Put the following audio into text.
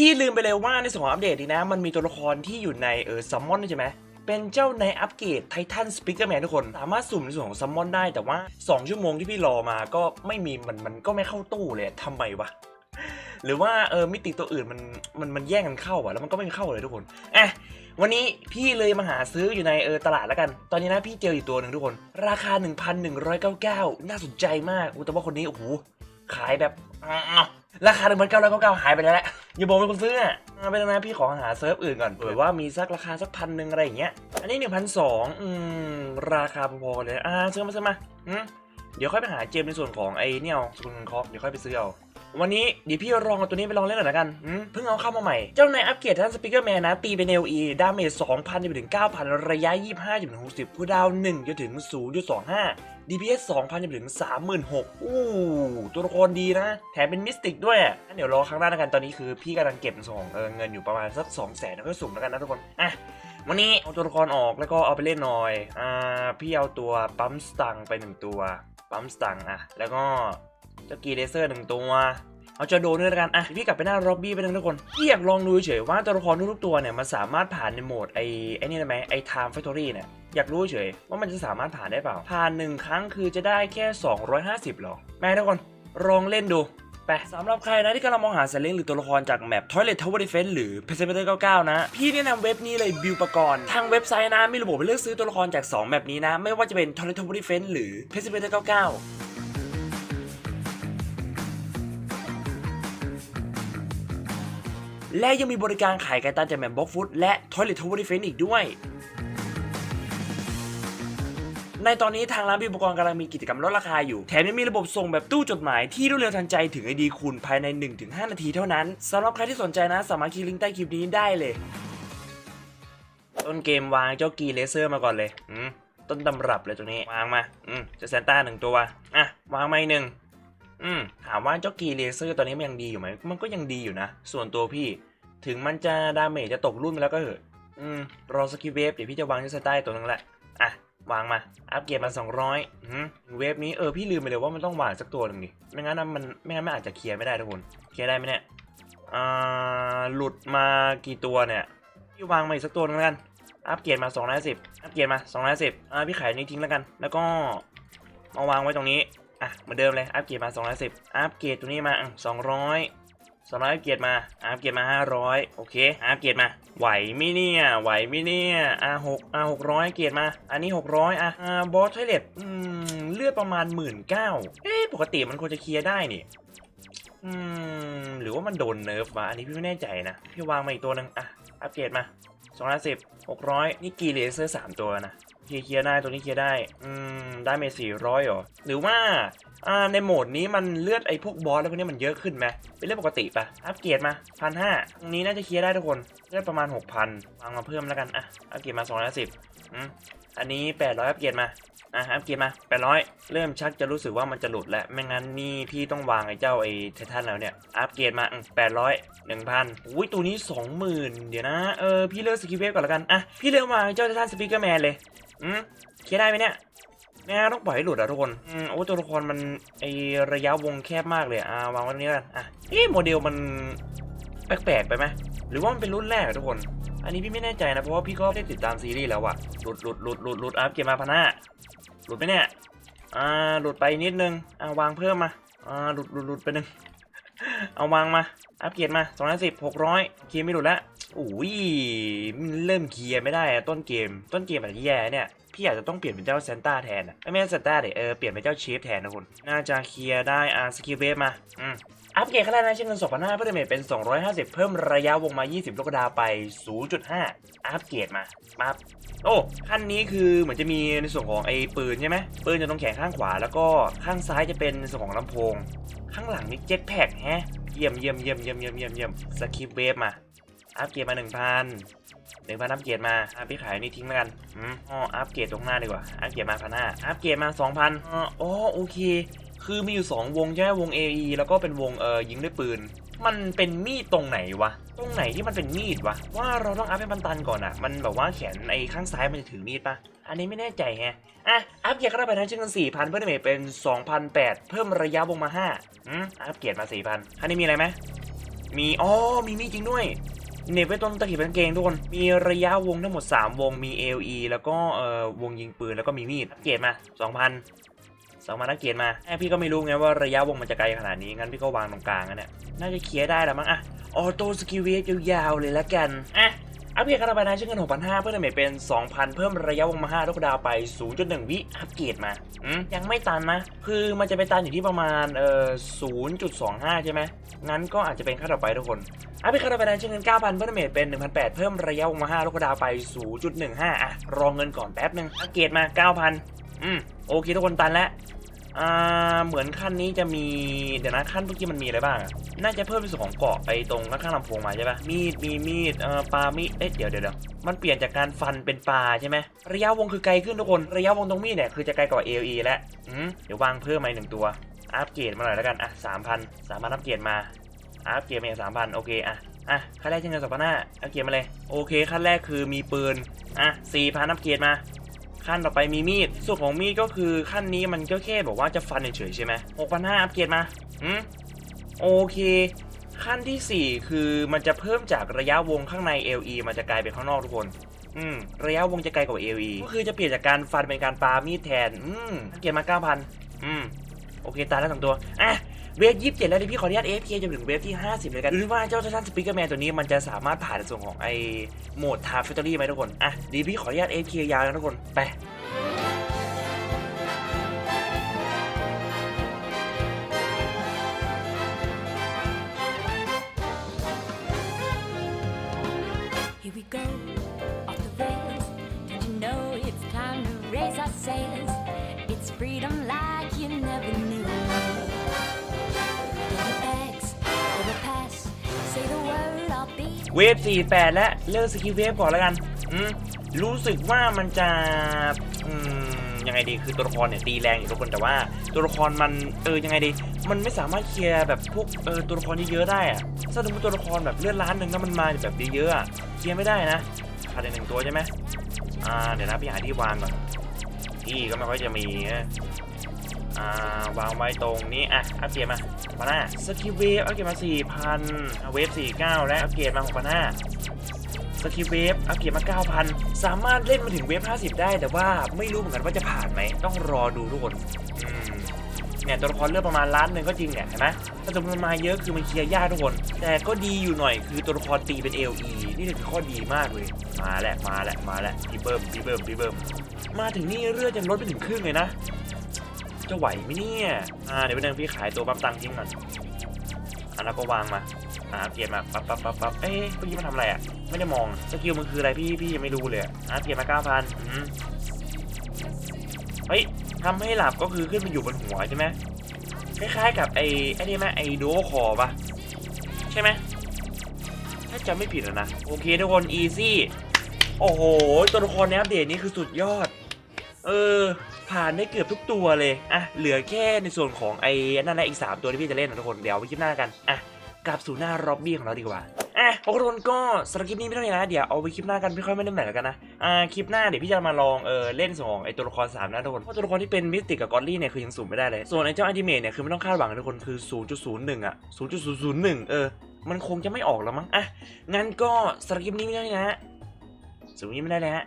พี่ลืมไปเลยว่าในส่วนของอัปเดตนี้นะ มันมีตัวละครที่อยู่ในเออซัมมอนใช่ไหมเป็นเจ้าในอัปเกรดไททันสปิเกอร์แมนทุกคน สามารถสุ่มในส่วนของซัมมอนได้แต่ว่า 2 ชั่วโมงที่พี่รอมาก็ไม่มีมันมันก็ไม่เข้าตู้เลยทำไมวะหรือว่าเออมิติตัวอื่นมันมันมันแย่งกันเข้าอะแล้วมันก็ไม่เข้าเลยทุกคนอะวันนี้พี่เลยมาหาซื้ออยู่ในเออตลาดแล้วกัน ตอนนี้นะพี่เจออยู่ตัวหนึ่งทุกคน ราคา 1,199 น่าสนใจมากแต่ว่าคนนี้โอ้โหขายแบบราคา1,999หายไปแล้วแหละ อย่าบอกเป็นคนซื้ออะเอาไปแล้วนะพี่ขอหาเซิร์ฟอื่นก่อนเผื่อว่ามีสักราคาสักพันหนึ่งอะไรอย่างเงี้ย อันนี้หนึ่งพันสองอืมราคาพอๆเลยอ่าซื้อมาซื้อมาอืมเดี๋ยวค่อยไปหาเจมในส่วนของไอ้เนี่ยเอาคุนคอกเดี๋ยวค่อยไปซื้อเอา วันนี้เดี๋ยวพี่ลองเอาตัวนี้ไปลองเล่นหน่อยละกันเพิ่งเอาเข้ามาใหม่ เจ้านายอัปเกรดท่านสปีกเกอร์แมนนะ ตีเป็น LE ดาเมจ2,000จนถึง 9,000 ระยะ 25จนถึง60คูลดาวน์1จนถึง0.25 DPS 2,000จนถึง 36,000อู้ตัวละครดีนะ แถมเป็นมิสติกด้วยอะงั้นเดี๋ยวรอครั้งหน้าแล้วกัน ตอนนี้คือพี่กำลังเก็บส่งเอเงินอยู่ประมาณสัก 200,000แล้วก็สุ่มแล้วกันนะทุกคน อะ วันนี้เอาตัวละครออกแล้วก็เอาไปเล่นหน่อย อ่า พี่เอาตัวปั๊มสตังไปหนึ่งตัว ปั๊มสตังอะ แล้วก็ เจ้ากีเลเซอร์หนึ่งตัว เอาจะโดนด้วยกัน อะ พี่กลับไปหน้าล็อบบี้ไปนึงทุกคนพี่อยากลองดูเฉยๆว่าตัวละครทุกตัวเนี่ยมันสามารถผ่านในโหมดไอ้ไอ้นี่ได้ไหมไอ้ Time Factory เนี่ยอยากรู้เฉยๆว่ามันจะสามารถผ่านได้เปล่า ผ่านหนึ่งครั้งคือจะได้แค่ 250หรอแม่ทุกคนลองเล่นดูไปสำหรับใครนะที่กำลังมองหาเซลิงหรือตัวละครจากแมป Toilet Tower Defense หรือ p e r s e p e r 99 นะ พี่แนะนำเว็บนี้เลยบิวปกรณ์ทางเว็บไซต์นะ มีระบบเลือกซื้อตัวละครจาก 2 แมปนี้นะ ไม่ว่าจะเป็น Toilet Tower Defense หรือ p e r s e p e r 99 และยังมีบริการขายไก่ตันจากแมมบ็อกฟุตและ Toilet Tower Defense อีกด้วย ในตอนนี้ทางร้านบิวอุปกรณ์กำลังมีกิจกรรมลดราคาอยู่ แถมยังมีระบบส่งแบบตู้จดหมายที่รวดเร็วทันใจถึงไอดีคุณภายใน 1-5 นาทีเท่านั้นสำหรับใครที่สนใจนะสามารถคลิกลิงก์ใต้คลิปนี้ได้เลย ต้นเกมวางเจ้ากีเลเซอร์มาก่อนเลยอืมต้นตำรับเลยตัวนี้วางมา อืมเจะแซนต้าหนึ่งตัว อะ วางมาอีกหนึ่ง อืมถามว่าเจ้ากีเลเซอร์ตอนนี้มันยังดีอยู่ไหม มันก็ยังดีอยู่นะ ส่วนตัวพี่ถึงมันจะดาเมจจะตกรุ่นไปแล้วก็เหอะอืมรอสกิเวฟเดี๋ยวพี่จะวางเจ้าแซนต้าอีกตัวนึงแหละ อะ วางมา อัปเกรดมา 200อืมเวฟนี้เออพี่ลืมไปเลยว่ามันต้องวางสักตัวหนึ่งดิไม่งั้นมันไม่งั้นมันอาจจะเคลียร์ไม่ได้ทุกคนเคลียร์ได้ไหมเนี่ยอ่าหลุดมากี่ตัวเนี่ยพี่วางมาอีกสักตัวนึงแล้วกันอัปเกรดมา210อัปเกรดมา210อ่าพี่ขายนี้ทิ้งแล้วกัน แล้วก็มาวางไว้ตรงนี้ อะเหมือนเดิมเลยอัปเกรดมา 210อัปเกรดตัวนี้มาอะ200 200อัปเกรดมาอัปเกรดมา500โอเคอัปเกรดมา ไหวไหมเนี่ย ไหวไหมเนี่ยอะ6อะ600เกรดมา อันนี้600อะอ่าบอสไทเลตอืม เลือดประมาณ19,000เอ๊ะ ปกติมันควรจะเคลียร์ได้นี่ อืม หรือว่ามันโดนเนิร์ฟวะ อันนี้พี่ไม่แน่ใจนะ พี่วางมาอีกตัวหนึ่งอะ อัปเกรดมาสองร้อยสิบหกร้อยนี่กีเลเซอร์สามตัวนะ เคลียร์เคลียร์ได้ตัวนี้เคลียร์ได้ อืม ได้เมสี่ร้อยหรอ หรือว่าอ่าในโหมดนี้มันเลือดไอ้พวกบอสแล้วพวกนี้มันเยอะขึ้นไหมเป็นเรื่องปกติปะอัปเกรดมาพันห้าตรงนี้น่าจะเคลียร์ได้ทุกคนเลือดประมาณหกพันวางมาเพิ่มแล้วกันอะอัปเกรดมาสองร้อยสิบอืมอันนี้แปดร้อยอัปเกรดมาอะอัปเกรดมาแปดร้อยเริ่มชักจะรู้สึกว่ามันจะหลุดแล้วไม่งั้นนี่พี่ต้องวางไอ้เจ้าไอ้ไททันแล้วเนี่ยอัปเกรดมาแปดร้อยหนึ่งพันอุ้ยตัวนี้สองหมื่นเดี๋ยวนะเออพี่เลิกสกิเวฟก่อนละกันอะพี่เลิกวาเจ้าไททันสปีกเกอร์แมนเลยอืมเคลียร์ได้ไหมเนี่ยแม่ต้องปล่อยให้หลุดอะทุกคนอืมโอ้ตัวละครมันไอระยะวงแคบมากเลยอ่าวางไว้ตรงนี้กันอะเอ๊ะโมเดลมันแปลกๆไปไหมหรือว่ามันเป็นรุ่นแรกอทุกคน อันนี้พี่ไม่แน่ใจนะเพราะว่าพี่ก็ได้ติดตามซีรีส์แล้วอะหลุดหลุดหลุดหลุดหลุดอัพเกมมาพันห้าหลุดไปเนี่ยอ่าหลุดไปนิดนึงอ่าวางเพิ่มมาอ่าหลุดหลุดหลุดไปหนึ่งเอาวางมาอัปเกรดมา2 1 0 600เคลียร์ไม่หลุดละอุ้ยมันเริ่มเคลียร์ไม่ได้อะต้นเกม ต้นเกมอาจจะแย่เนี่ยพี่อาจจะต้องเปลี่ยนเป็นเจ้าเซนต้าแทนอะไม่ใช่เซนต้าเดี๋ยวเออเปลี่ยนเป็นเจ้าเชฟแทนนะคุณน่าจะเคลียร์ได้อาสกิลเวฟมาอืมอัปเกรดขั้นแรกนะใช้เงิน2,500เพื่อเดเมจเป็น 250 เพิ่มระยะวงมา 20 ลูกกระดาไป 0.5 อัปเกรดมามาโอ้ขั้นนี้คือเหมือนจะมีในส่วนของไอ้ปืนใช่ไหมปืนจะตรงแขนข้างขวา แล้วก็ข้างซ้ายจะเป็นในส่วนของลำโพง ข้างหลังมีเจ็ตแพ็กแฮะเยี่ยมเยี่ยมเยี่ยมเยี่ยมเยี่ยมเยี่ยมเยี่ยมสกิปเวฟมา อัปเกรดมา1,000 1,000อัปเกรดมาอะพี่ขายนี่ทิ้งแล้วกันอืมอ๋ออัปเกรดตรงหน้าดีกว่าอัปเกรดมาพันห้าอัปเกรดมา2,000อ๋ออ๋อโอเค คือมีอยู่2วงใช่ไหมวง AE แล้วก็เป็นวงเอ่อยิงด้วยปืน มันเป็นมีดตรงไหนวะตรงไหนที่มันเป็นมีดวะว่าเราต้องอัพให้มันตันก่อนอะมันแบบว่าแขนไอ้ข้างซ้ายมันจะถือมีดปะอันนี้ไม่แน่ใจแฮะอะอัพเกรดก็ได้ไปทั้งชิ้นเงิน4,000เพิ่มเดเมจเป็น2,008เพิ่มระยะวงมา5อืมอัพเกรดมา4,000อันนี้มีอะไรไหมมีอ๋อมีมีดจริงด้วย เหน็บไว้ตรงตะขีบกางเกงทุกคน มีระยะวงทั้งหมด 3 วง มี LE แล้วก็เอ่อวงยิงปืนแล้วก็มีมีดอัปเกตมา 2,000 2,000อัปเกรดมาแม่พี่ก็ไม่รู้ไงว่าระยะวงมันจะไกลขนาดนี้ งั้นพี่ก็วางตรงกลางนั่นแหละน่าจะเคลียร์ได้แล้วมั้งอะออโต้สกิลเวฟยาวๆเลยละกัน อะ อัปเกรดคาราบานะใช้เงิน6,500 เพิ่มดาเมจเป็น 2,000 เพิ่มระยะวงมา5ลูกดาวไป 0.1 วิอัปเกรดมาอืมยังไม่ตันนะ คือมันจะไปตันอยู่ที่ประมาณเอ่อ0.25 ใช่ไหม งั้นก็อาจจะเป็นค่าต่อไปทุกคน อัปเกรดคาราบานะใช้เงิน 9,000 เพิ่มดาเมจเป็น 1,800 เพิ่มระยะวงมา5ลูกดาวไป 0.15 อะ รองเงินก่อนแป๊บนึงอัปเกรดมา 9,000 อืม โอเคทุกคนตันแล้ว อ่าเหมือนขั้นนี้จะมีเดี๋ยวนะขั้นเมื่อกี้มันมีอะไรบ้าง น่าจะเพิ่มในส่วนของเกาะไปตรงข้างลำโพงมาใช่ปะมีดมีมีดเอ่อปลามีดเอ๊ะเดี๋ยวเดี๋ยวมันเปลี่ยนจากการฟันเป็นปลาใช่ไหมระยะวงคือไกลขึ้นทุกคนระยะวงตรงมีดเนี่ยคือจะไกลกว่า AOE แล้วอืมเดี๋ยววางเพิ่มมาหนึ่งตัวอัปเกรดมาหน่อยแล้วกันอะสามพันสามพันอัปเกรดมาอัปเกรดมาอีกสามพันโอเคอะอะขั้นแรกที่เงินสองพันห้าอัปเกรดมาเลยโอเคขั้นแรกคือมีปืนอะสี่พันอัปเกรดมา ขั้นต่อไปมีมีด ส่วนของมีดก็คือขั้นนี้มันก็แค่บอกว่าจะฟันเฉยใช่ไหมหกพันห้าอัปเกรดมาอืมโอเค ขั้นที่ 4 คือมันจะเพิ่มจากระยะวงข้างใน LE มันจะกลายเป็นข้างนอกทุกคน อืม ระยะวงจะไกลกว่า LE ก็คือจะเปลี่ยนจากการฟันเป็นการปามีดแทน อืมอัปเกรดมา 9,000 อืม โอเค ตายแล้วสองตัว อะ เวฟยี่สิบเจ็ดแล้วเดี๋ยวพี่ขออนุญาตเอฟเคจนถึงเวฟที่ห้าสิบเลยกันดูว่าเจ้าท่านสปิเกอร์แมนตัวนี้มันจะสามารถผ่านในส่วนของไอ้โหมดทาร์ฟิตอรี่ไหมทุกคนอะดีพี่ขออนุญาตเอฟเคยาวนะทุกคนไป เวฟ48 และเลิกสกิลเวฟก่อนแล้วกันอืมรู้สึกว่ามันจะอืมยังไงดีคือตัวละครเนี่ยตีแรงอยู่ทุกคนแต่ว่า ตัวละครมันเออยังไงดี มันไม่สามารถเคลียร์แบบพวกเออตัวละครเยอะๆได้อะถ้าสมมติตัวละครแบบเลือดล้านหนึ่งแล้วมันมาแบบเยอะๆเคลียร์ไม่ได้นะขาดหนึ่งตัวใช่ไหมอ่าเดี๋ยวนะพี่หาที่วางก่อนที่ก็ไม่ค่อยจะมี อ่าวางไว้ตรงนี้อะอัปเกรดมาพันห้าสกิลเวฟอัปเกรดมาสี่พันเวฟสี่เก้าและอัปเกรดมาหกพันห้าสกิลเวฟอัปเกรดมาเก้าพันสามารถเล่นมาถึงเวฟห้าสิบได้ แต่ว่าไม่รู้เหมือนกันว่าจะผ่านไหม ต้องรอดูทุกคนเนี่ยตัวละครเลือกประมาณล้านหนึ่งก็จริงเนี่ยเห็นไหมถ้าสมมตินมาเยอะคือมันเคลียร์ยากทุกคน แต่ก็ดีอยู่หน่อยคือตัวละครตีเป็น LE นี่คือข้อดีมากเลย มาแหล้วมาแหล้วมาแหล้วพี่เบิ้มพี่เบิ้มพี่เบิ้มมาถึงนี่เลือดยังลดไปถึงครึ่งเลยนะ จะไหวไหมเนี่ย อ่า เดี๋ยวไปเดินพี่ขายตัวปั๊มตังค์ทิ้งก่อนอะแล้วก็วางมา อ่าเปลี่ยนมาปั๊บปั๊บปั๊บปั๊บเอ๊ะเมื่อกี้มันทำอะไรอะ ไม่ได้มอง สกิลมันคืออะไรพี่พี่ยังไม่รู้เลย อ่าเปลี่ยนมาเก้าพันเฮ้ยทำให้หลับก็คือขึ้นมาอยู่บนหัวใช่ไหมคล้ายๆกับไอ้ไอ้นี่ไหมไอ้ดูคอปะใช่ไหมถ้าจำไม่ผิดอะนะ โอเคทุกคนอีซี่ โอ้โห ตัวละครในอัปเดตนี้คือสุดยอด เออ ผ่านได้เกือบทุกตัวเลย อะ เหลือแค่ในส่วนของไอ้นั่นแหละอีก 3 ตัวที่พี่จะเล่นนะทุกคน เดี๋ยวไว้คลิปหน้ากัน อะกลับสู่หน้ารอบบี้ของเราดีกว่า อะโอเคทุกคนก็สำหรับคลิปนี้ไม่เท่านี้นะ เดี๋ยวเอาไว้คลิปหน้ากันไม่ค่อยไม่ได้ไหนแล้วกันนะ อ่า คลิปหน้าเดี๋ยวพี่จะมาลองเออเล่นส่วนของไอ้ตัวละคร3นะทุกคน เพราะตัวละครที่เป็นมิสติกกับกอลลี่เนี่ยคือยังสูงไม่ได้เลย ส่วนไอ้เจ้าอันติเมทเนี่ยคือไม่ต้องคาดหวังนะทุกคนคือ0.01อะ0.001เออ มันคงจะไม่ออกแล้วมั้ง อะ งั้นก็สำหรับคลิปนี้ไม่เท่านี้นะสูงนี้ไม่ได้เลยฮะ